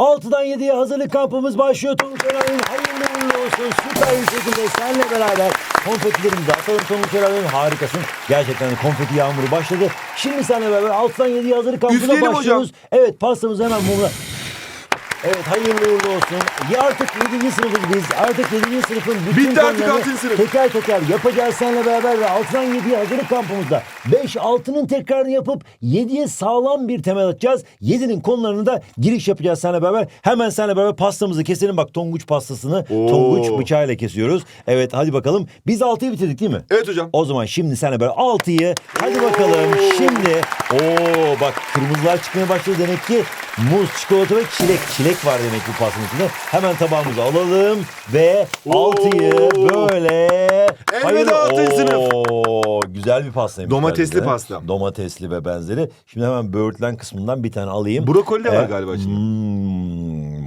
6'dan 7'ye hazırlık kampımız başlıyor. Tonguç Öner'in hayırlı uğurlu olsun. Süper bir şekilde seninle beraber konfetilerimizi atalım Tonguç Öner'in harikasın. Gerçekten konfeti yağmuru başladı. Şimdi seninle beraber 6'dan 7'ye hazırlık kampına Üfleyelim başlıyoruz. Evet pastamızı hemen mumla. Evet hayırlı uğurlu olsun. Ya artık 7. sınıfız biz. Artık 7. sınıfın bütün Bitti artık konularını altıncı sınıf. teker teker yapacağız seninle beraber ve 6'dan 7'ye hazırlık kampımızda 5 6'nın tekrarını yapıp 7'ye sağlam bir temel atacağız. 7'nin konularını da giriş yapacağız seninle beraber. Hemen seninle beraber pastamızı keselim. Bak tonguç pastasını Oo. tonguç bıçağıyla kesiyoruz. Evet hadi bakalım. Biz 6'yı bitirdik değil mi? Evet hocam. O zaman şimdi seninle beraber 6'yı hadi bakalım. Şimdi o bak kırmızılar çıkmaya başladı demek ki muz, çikolata ve çilek. Çilek var demek bu pastanın içinde. Hemen tabağımıza alalım ve Oo. 6'yı böyle Elveda altıncı sınıf. Oo, güzel bir pastaymış. Domatesli pasta. Domatesli ve benzeri. Şimdi hemen böğürtlen kısmından bir tane alayım. Brokoli de var Ee, galiba içinde. hmm,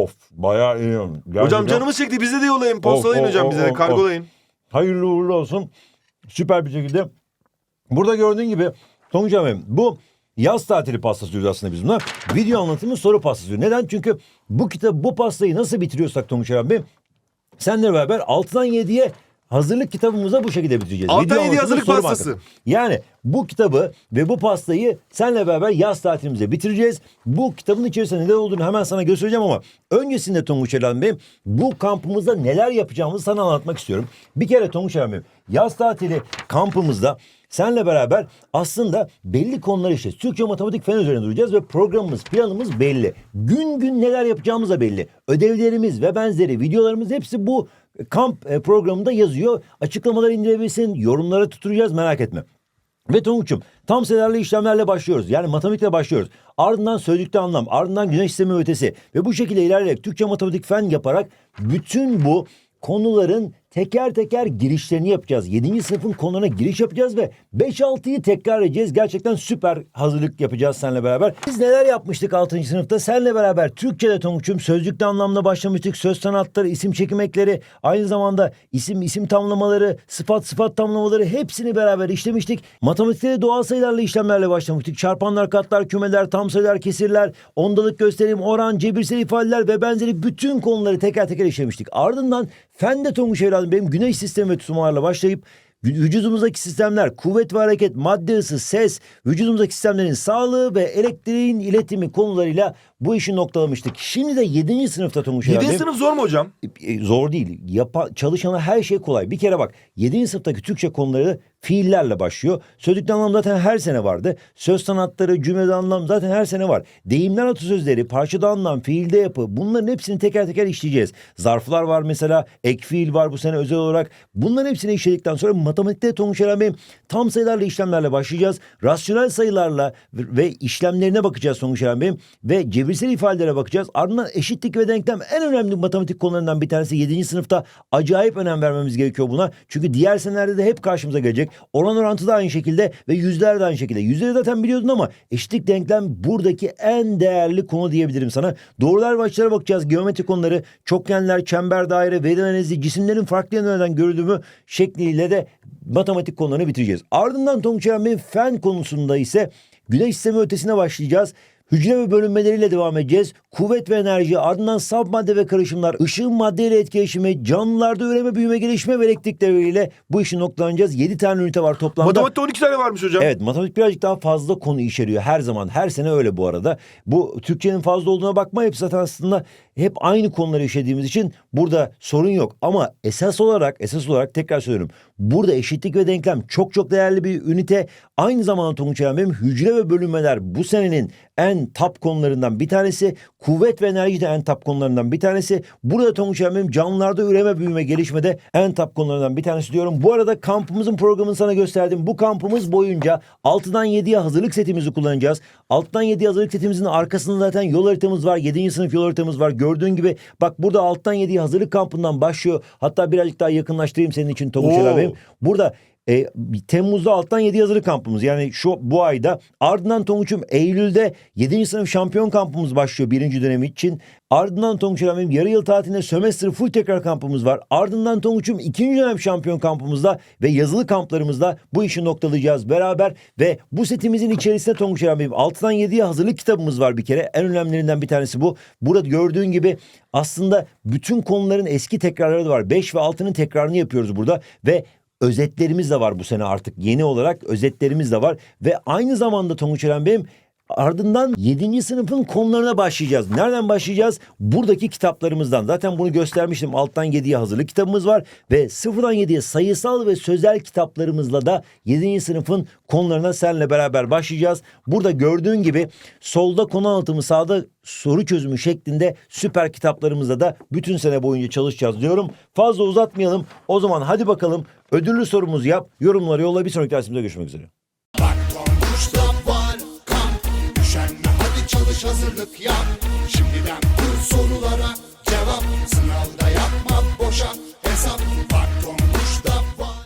of bayağı iyi. Gerçekten- Hocam canımız çekti bize de yollayın. Postalayın Of, of, hocam bize de of, kargolayın. Hayırlı uğurlu olsun. Süper bir şekilde. Burada gördüğün gibi Tonguç abi bu yaz tatili pastası diyoruz aslında biz buna. Video anlatımı soru pastası diyor. Neden? Çünkü bu kitap bu pastayı nasıl bitiriyorsak Tonguç abi senle beraber 6'dan 7'ye hazırlık kitabımıza bu şekilde bitireceğiz. 6'dan Video 7'ye anlatımı, hazırlık soru pastası. bankası. Yani bu kitabı ve bu pastayı senle beraber yaz tatilimize bitireceğiz. Bu kitabın içerisinde neler olduğunu hemen sana göstereceğim ama öncesinde Tonguç Eren Bey bu kampımızda neler yapacağımızı sana anlatmak istiyorum. Bir kere Tonguç Eren Bey yaz tatili kampımızda senle beraber aslında belli konular işte Türkçe matematik fen üzerine duracağız ve programımız planımız belli. Gün gün neler yapacağımız da belli. Ödevlerimiz ve benzeri videolarımız hepsi bu kamp e, programında yazıyor. Açıklamaları indirebilirsin, yorumlara tutturacağız merak etme. Ve Tonguç'um tam sayılarla işlemlerle başlıyoruz. Yani matematikle başlıyoruz. Ardından sözlükte anlam, ardından güneş sistemi ötesi ve bu şekilde ilerleyerek Türkçe matematik fen yaparak bütün bu konuların teker teker girişlerini yapacağız. 7. sınıfın konularına giriş yapacağız ve 5-6'yı tekrar edeceğiz. Gerçekten süper hazırlık yapacağız seninle beraber. Biz neler yapmıştık 6. sınıfta? Seninle beraber Türkçe'de Tonguç'um sözlükte anlamla başlamıştık. Söz sanatları, isim çekim ekleri, aynı zamanda isim isim tamlamaları, sıfat sıfat tamlamaları hepsini beraber işlemiştik. Matematikte de doğal sayılarla işlemlerle başlamıştık. Çarpanlar, katlar, kümeler, tam sayılar, kesirler, ondalık gösterim, oran, cebirsel ifadeler ve benzeri bütün konuları teker teker işlemiştik. Ardından Fende Tonguç evladım benim güneş sistemi ve tutulmalarla başlayıp vü- vücudumuzdaki sistemler, kuvvet ve hareket, madde ısı, ses, vücudumuzdaki sistemlerin sağlığı ve elektriğin iletimi konularıyla bu işi noktalamıştık. Şimdi de 7. sınıfta Tonguç 7. evladım. sınıf zor mu hocam? E, zor değil. Yapa, çalışana her şey kolay. Bir kere bak 7. sınıftaki Türkçe konuları fiillerle başlıyor. Sözlükte anlam zaten her sene vardı. Söz sanatları, cümlede anlam zaten her sene var. Deyimler atasözleri, parçada anlam, fiilde yapı bunların hepsini teker teker işleyeceğiz. Zarflar var mesela, ek fiil var bu sene özel olarak. Bunların hepsini işledikten sonra matematikte Tonguç Eren tam sayılarla işlemlerle başlayacağız. Rasyonel sayılarla ve işlemlerine bakacağız Tonguç Eren ve cebirsel ifadelere bakacağız. Ardından eşitlik ve denklem en önemli matematik konularından bir tanesi. 7. sınıfta acayip önem vermemiz gerekiyor buna. Çünkü diğer senelerde de hep karşımıza gelecek. Oran orantı da aynı şekilde ve yüzler de aynı şekilde. Yüzleri zaten biliyordun ama eşitlik denklem buradaki en değerli konu diyebilirim sana. Doğrular ve açılara bakacağız. Geometri konuları, çokgenler, çember, daire, veri analizi, cisimlerin farklı yönlerden görüldüğümü şekliyle de matematik konularını bitireceğiz. Ardından Tonguç fen konusunda ise güneş sistemi ötesine başlayacağız. Hücre ve bölünmeleriyle devam edeceğiz. Kuvvet ve enerji, ardından saf madde ve karışımlar, ışığın maddeyle etkileşimi, canlılarda üreme, büyüme, gelişme ve elektrik devreleriyle bu işi noktalanacağız. 7 tane ünite var toplamda. Matematikte 12 tane varmış hocam. Evet matematik birazcık daha fazla konu içeriyor her zaman. Her sene öyle bu arada. Bu Türkçenin fazla olduğuna bakma hep zaten aslında hep aynı konuları işlediğimiz için burada sorun yok. Ama esas olarak esas olarak tekrar söylüyorum. Burada eşitlik ve denklem çok çok değerli bir ünite. Aynı zamanda Tonguç benim hücre ve bölünmeler bu senenin en top konularından bir tanesi. Kuvvet ve enerji de en top konularından bir tanesi. Burada Tonguç benim canlılarda üreme, büyüme, gelişmede en top konularından bir tanesi diyorum. Bu arada kampımızın programını sana gösterdim. Bu kampımız boyunca 6'dan 7'ye hazırlık setimizi kullanacağız. 6'dan 7'ye hazırlık setimizin arkasında zaten yol haritamız var. 7. sınıf yol haritamız var. Gördüğün gibi bak burada 6'dan 7'ye hazırlık kampından başlıyor. Hatta birazcık daha yakınlaştırayım senin için Tonguç benim. Burada E, Temmuz'da alttan 7 hazırlık kampımız. Yani şu bu ayda. Ardından Tonguç'um Eylül'de 7. sınıf şampiyon kampımız başlıyor birinci dönemi için. Ardından Tonguç'um benim yarı yıl tatilinde sömestr full tekrar kampımız var. Ardından Tonguç'um ikinci dönem şampiyon kampımızda ve yazılı kamplarımızda bu işi noktalayacağız beraber. Ve bu setimizin içerisinde Tonguç Eren benim 6'dan 7'ye hazırlık kitabımız var bir kere. En önemlilerinden bir tanesi bu. Burada gördüğün gibi aslında bütün konuların eski tekrarları da var. 5 ve 6'nın tekrarını yapıyoruz burada ve özetlerimiz de var bu sene artık. Yeni olarak özetlerimiz de var ve aynı zamanda Tonguç Eren benim Ardından 7. sınıfın konularına başlayacağız. Nereden başlayacağız? Buradaki kitaplarımızdan. Zaten bunu göstermiştim. Alttan 7'ye hazırlık kitabımız var. Ve sıfırdan 7'ye sayısal ve sözel kitaplarımızla da 7. sınıfın konularına seninle beraber başlayacağız. Burada gördüğün gibi solda konu anlatımı sağda soru çözümü şeklinde süper kitaplarımızla da bütün sene boyunca çalışacağız diyorum. Fazla uzatmayalım. O zaman hadi bakalım ödüllü sorumuzu yap. Yorumları yolla. Bir sonraki dersimizde görüşmek üzere. Hazırlık yap. Şimdiden kur sorulara cevap. Sınavda